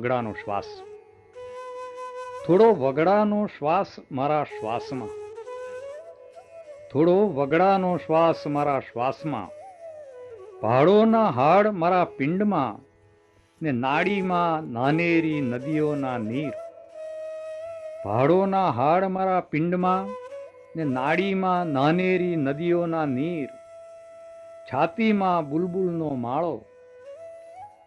વગડાનો શ્વાસ. થોડો વગડાનો શ્વાસ મારા શ્વાસમાં. થોડો વગડાનો શ્વાસ મારા શ્વાસમાં. પહાડોના હાડ મારા પિંડમાં ને નાડીમાં નાનેરી નદીઓના નીર. પહાડોના હાડ મારા પિંડમાં ને નાડીમાં નાનેરી નદીઓના નીર. છાતીમાં બુલબુલનો માળો.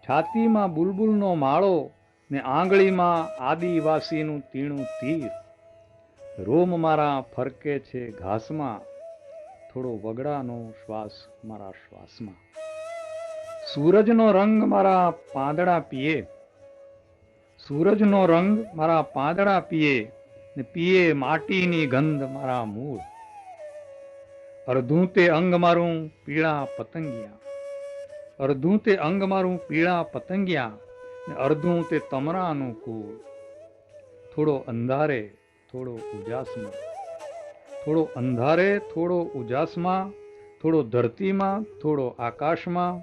છાતીમાં બુલબુલનો માળો ને આંગળીમાં આદિવાસીનું તીણું તીર. રોમ મારા ફરકે છે ઘાસમાં, થોડો વગડાનો શ્વાસ મારા શ્વાસમાં. સૂરજનો રંગ મારા પાંદડા પીએ. સૂરજનો રંગ મારા પાંદડા પીએ ને પીએ માટીની ગંધ મારા મૂળ. અર્ધું તે અંગ મારું પીળા પતંગિયા. અર્ધું તે અંગ મારું પીળા પતંગિયા. ને અડધું તે તમરા અનુકૂળ. થોડો અંધારે, થોડો ઉજાસમાં. થોડો અંધારે, થોડો ઉજાસમાં. થોડો ધરતીમાં, થોડો આકાશમાં.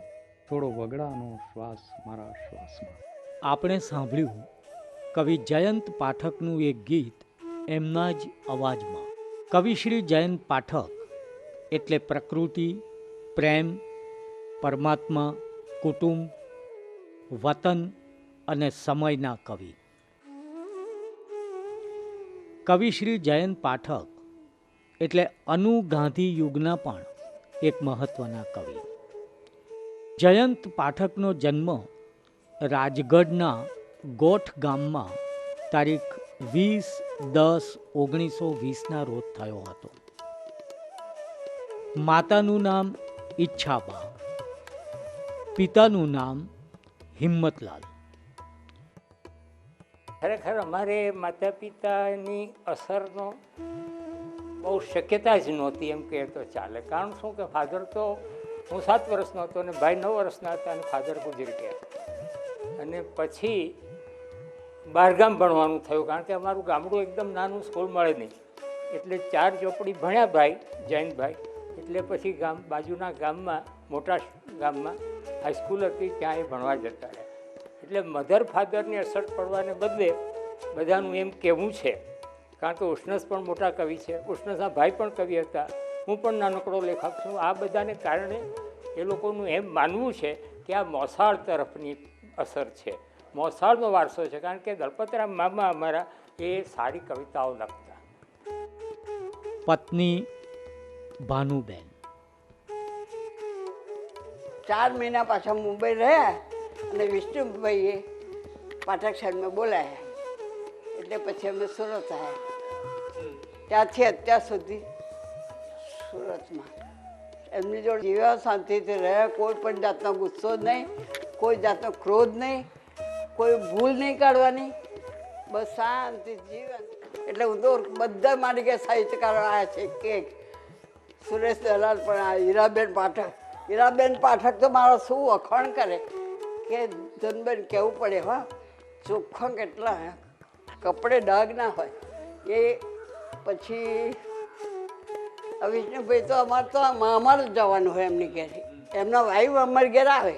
થોડો વગડાનો શ્વાસ મારા શ્વાસમાં. આપણે સાંભળ્યું, કવિ જયંત પાઠકનું એક ગીત એમના જ અવાજમાં. કવિશ્રી જયંત પાઠક એટલે પ્રકૃતિ, પ્રેમ, પરમાત્મા, કુટુંબ, વતન અને સમયના કવિ. કવિ શ્રી જયંત પાઠક, એટલે અનુ ગાંધી યુગના પણ એક મહત્વના કવિ. જયંત પાઠકનો જન્મ રાજગઢના ગોઠ ગામમાં તારીખ વીસ દસ ઓગણીસો વીસના રોજ થયો હતો. માતાનું નામ ઈચ્છાબા, પિતાનું નામ હિંમતલાલ. ખરેખર અમારે માતા પિતાની અસરનો બહુ શક્યતા જ નહોતી એમ કહે તો ચાલે. કારણ શું કે ફાધર તો હું સાત વર્ષનો હતો અને ભાઈ નવ વર્ષના હતા અને ફાધર ગુજરી ગયા. અને પછી બહારગામ ભણવાનું થયું, કારણ કે અમારું ગામડું એકદમ નાનું સ્કૂલ મળે નહીં. એટલે ચાર ચોપડી ભણ્યા ભાઈ, જૈનભાઈ. એટલે પછી ગામ, બાજુના ગામમાં, મોટા ગામમાં હાઈસ્કૂલ હતી, ત્યાં એ ભણવા જતા રહ્યા. એટલે મધર ફાધરની અસર પડવાને બદલે બધાનું એમ કહેવું છે. કારણ કે ઉષ્ણસ પણ મોટા કવિ છે. ઉષ્ણસના ભાઈ પણ કવિ હતા. હું પણ નાનકડો લેખક છું. આ બધાને કારણે એ લોકોનું એમ માનવું છે કે આ મોસાળ તરફની અસર છે. મોસાળનો વારસો છે. કારણ કે દલપતરામ મામા અમારા એ સારી કવિતાઓ લખતા. પત્ની ભાનુબેન. ચાર મહિના પાછા મુંબઈ રહ્યા. અને વિષ્ણુભાઈએ પાઠક સાહેબને બોલાયા. એટલે પછી અમે સુરત આવ્યા. ત્યાંથી અત્યાર સુધી સુરતમાં. એમની જોડે જીવા શાંતિથી રહ્યા. કોઈ પણ જાતનો ગુસ્સો નહીં, કોઈ જાતનો ક્રોધ નહીં, કોઈ ભૂલ નહીં કાઢવાની. બસ શાંતિ જીવન. એટલે હું તો બધા મારી કે સાહિત્યકારો આવ્યા છે કે સુરેશ દલાલ પણ આ હીરાબેન પાઠક. હીરાબેન પાઠક તો મારો શું વખાણ કરે? કે ધનબેન કહેવું પડે હા? ચોખ્ખા કેટલા કપડે ડાઘ ના હોય. એ પછી વિષ્ણુભાઈ તો અમારે તો અમારે જ જવાનું હોય એમની ઘેર. એમના વાઈફ અમારી ઘેર આવે.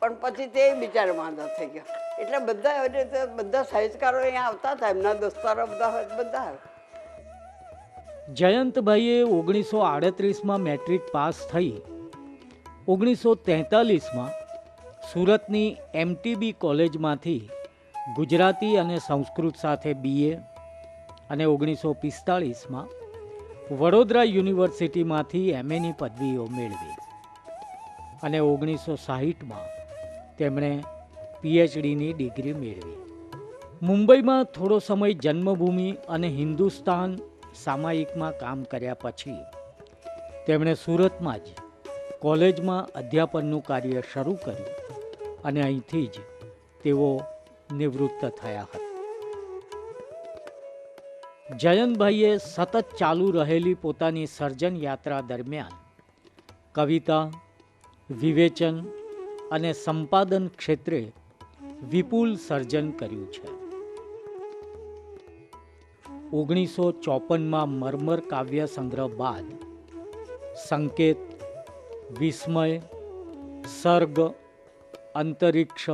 પણ પછી તે બિચારો વાંધો થઈ ગયો. એટલે બધા એટલે બધા સાહિત્યકારો અહીંયા આવતા હતા, એમના દોસ્તારો બધા હોય બધા આવે. જયંતભાઈએ ઓગણીસો આડત્રીસમાં મેટ્રિક પાસ થઈ. ઓગણીસો તેતાલીસમાં સુરતની એમટીબી કોલેજમાંથી ગુજરાતી અને સંસ્કૃત સાથે બીએ અને ઓગણીસો પિસ્તાળીસમાં વડોદરા યુનિવર્સિટીમાંથી એમએની પદવીઓ મેળવી. અને ઓગણીસો સાહીઠમાં તેમણે પીએચડીની ડિગ્રી મેળવી. મુંબઈમાં થોડો સમય જન્મભૂમિ અને હિન્દુસ્તાન સામાયિકમાં કામ કર્યા પછી તેમણે સુરતમાં જ કોલેજમાં અધ્યાપનનું કાર્ય શરૂ કર્યું. અને અહીંથી જ તેઓ નિવૃત્ત થયા હતા. જયંતભાઈએ સતત ચાલુ રહેલી પોતાની સર્જન યાત્રા દરમિયાન કવિતા, વિવેચન અને સંપાદન ક્ષેત્રે વિપુલ સર્જન કર્યું છે. ઓગણીસો ચોપનમાં મરમર કાવ્ય સંગ્રહ બાદ સંકેત, વિસ્મય, સર્ગ અંતરિક્ષ,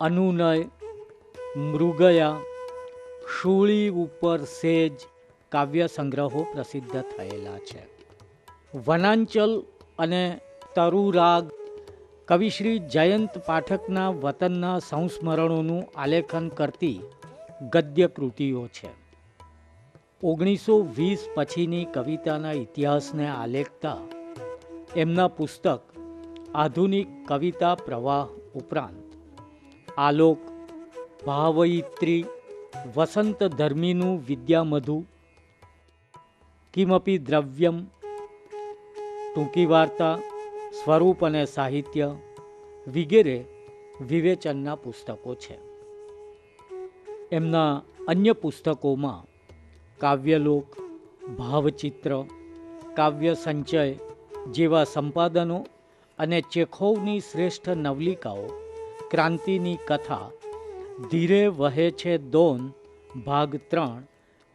અનુનય, મૃગયા, શૂળી ઉપર સેજ કાવ્ય સંગ્રહો પ્રસિદ્ધ થયેલા છે. વનાંચલ અને તરુરાગ કવિશ્રી જયંત પાઠકના વતનના સંસ્મરણોનું આલેખન કરતી ગદ્ય કૃતિઓ છે. ઓગણીસો વીસ પછીની કવિતાના ઇતિહાસને આલેખતા એમના પુસ્તક આધુનિક કવિતા પ્રવાહ ઉપરાંત આલોક, ભાવયિત્રી, વસંત ધર્મીનું વિદ્યામધુ, કિમપી દ્રવ્યમ, ટૂંકી વાર્તા, સ્વરૂપ અને સાહિત્ય વગેરે વિવેચનના પુસ્તકો છે. એમના અન્ય પુસ્તકોમાં કાવ્યલોક, ભાવચિત્ર, કાવ્ય સંચય જેવા સંપાદનો અને ચેખોવની શ્રેષ્ઠ નવલિકાઓ, ક્રાંતિની કથા, ધીરે વહે છે દોન, ભાગ ત્રણ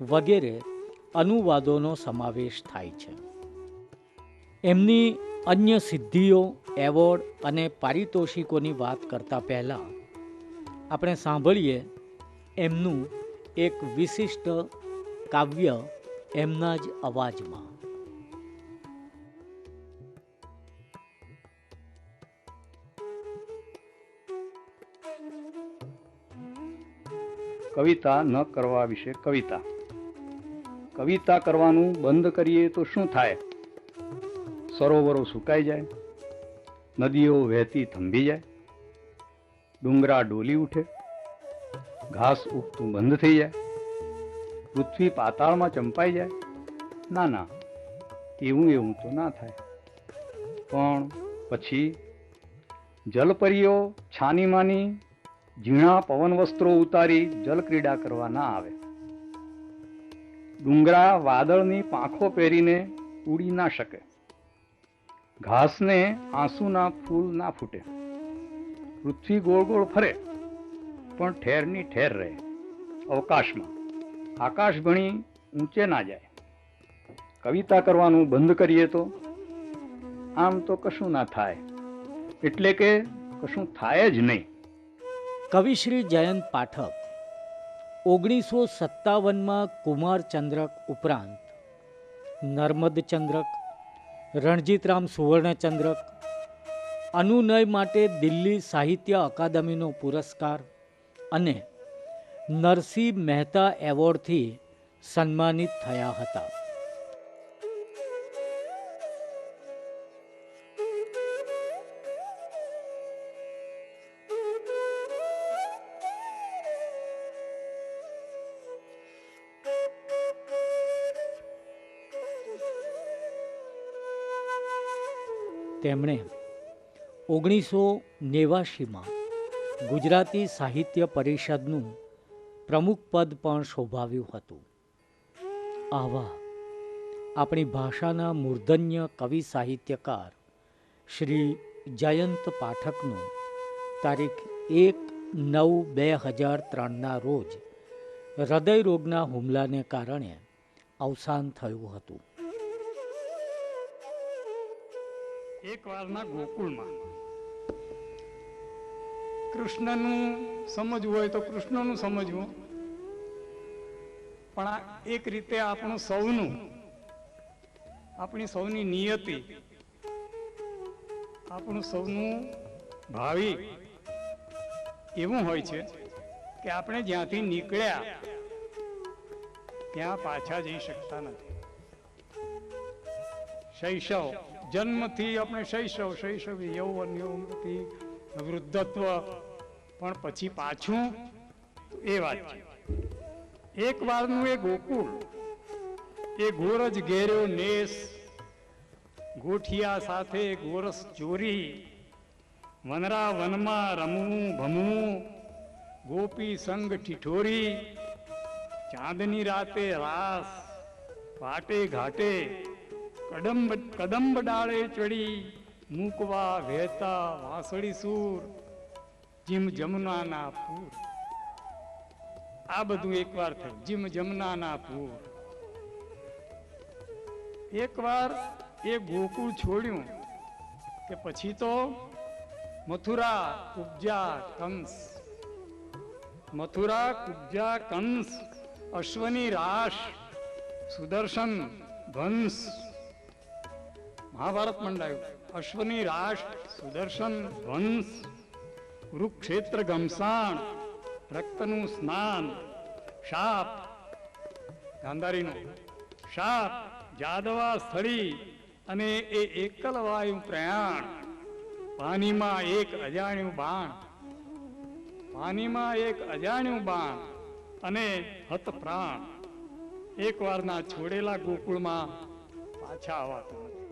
વગેરે અનુવાદોનો સમાવેશ થાય છે. એમની અન્ય સિદ્ધિઓ, એવોર્ડ અને પારિતોષિકોની વાત કરતા પહેલાં આપણે સાંભળીએ એમનું એક વિશિષ્ટ કાવ્ય એમના જ અવાજમાં. કવિતા ન કરવા વિશે કવિતા. કવિતા કરવાનું બંધ કરીએ તો શું થાય? સરોવરો સુકાઈ જાય, નદીઓ વહેતી થંભી જાય, ડુંગરા ડોલી ઉઠે, ઘાસ ઉગતું બંધ થઈ જાય, પૃથ્વી પાતાળમાં ચંપાઈ જાય. ના ના, એવું એવું તો ના થાય. પણ પછી જલપરીઓ છાનીમાની ઝીણા પવન વસ્ત્રો ઉતારી જલક્રીડા કરવા ના આવે. ડુંગરા વાદળની પાંખો પહેરીને ઉડી ના શકે. ઘાસને આંસુના ફૂલ ના ફૂટે. પૃથ્વી ગોળ ગોળ ફરે, પણ ઠેરની ઠેર રહે. અવકાશમાં આકાશ ભણી ઊંચે ના જાય. કવિતા કરવાનું બંધ કરીએ તો? આમ તો કશું ના થાય. એટલે કે કશું થાય જ નહીં. કવિશ્રી જયંત પાઠક, ઓગણીસો સત્તાવનમાં કુમારચંદ્રક ઉપરાંત નર્મદ ચંદ્રક, રણજીતરામ સુવર્ણચંદ્રક અનુનય માટે દિલ્હી સાહિત્ય અકાદમીનો પુરસ્કાર અને નરસિંહ મહેતા એવોર્ડથી સન્માનિત થયા હતા. તેમણે ઓગણીસો નેવાશીમાં ગુજરાતી સાહિત્ય પરિષદનું પ્રમુખ પદ પણ શોભાવ્યું હતું. આવા આપણી ભાષાના મૂર્ધન્ય કવિ સાહિત્યકાર શ્રી જયંત પાઠકનું તારીખ એક નવ બે હજાર ત્રણના રોજ હૃદય રોગના હુમલાને કારણે અવસાન થયું હતું. એક વારના ગોકુળમાં. કૃષ્ણનું સમજવું હોય તો કૃષ્ણનું સમજવું. પણ આ એક રીતે આપણું સૌનું, આપણી સૌની નિયતિ, આપણું સૌનું ભાવિ એવું હોય છે કે આપણે જ્યાંથી નીકળ્યા, ત્યાં પાછા જઈ શકતા નથી. શૈશવ જન્મથી આપણે શૈશવ, શૈશવી, યૌવન, યૌવનથી વૃદ્ધત્વ, પણ પછી પાછું એ વાત છે. એક વારનું એ ગોકુળ, એ ગોરજ ઘેર્યો નેસ, ગોઠિયા સાથે ગોરસ ચોરી, વનરા વનમાં રમવું, ભમવું, ગોપી સંગ ઠિઠોરી, ચાંદની રાતે રાસ, વાટે ઘાટે કદંબ કદંબ ડાળે ચડી, મૂકવા વહેતા વાસળી સૂર, જીમ જમનાના પૂર. આ બધું એકવાર થયું. જીમ જમનાના પૂર. એકવાર એ ગોકુળ છોડ્યું કે પછી તો મથુરા કુબજા કંસ. મથુરા કુબ્જા કંસ, અશ્વની રાશ, સુદર્શન ધ્વંસ મહાભારત મંડાયું. અશ્વની રાશ સુદર્શન ધ્વંસ કુરુક્ષેત્ર ગમસાણ, રક્તનું સ્નાન, શાપ, ગાંધારીનો શાપ જાદવા સ્થળી અને એ એકલ વાયુ પ્રયાણ પાણીમાં એક અજાણ્યું બાણ પાણીમાં એક અજાણ્યું બાણ અને હત પ્રાણ. એકવારના છોડેલા ગોકુળમાં પાછા આવતું નથી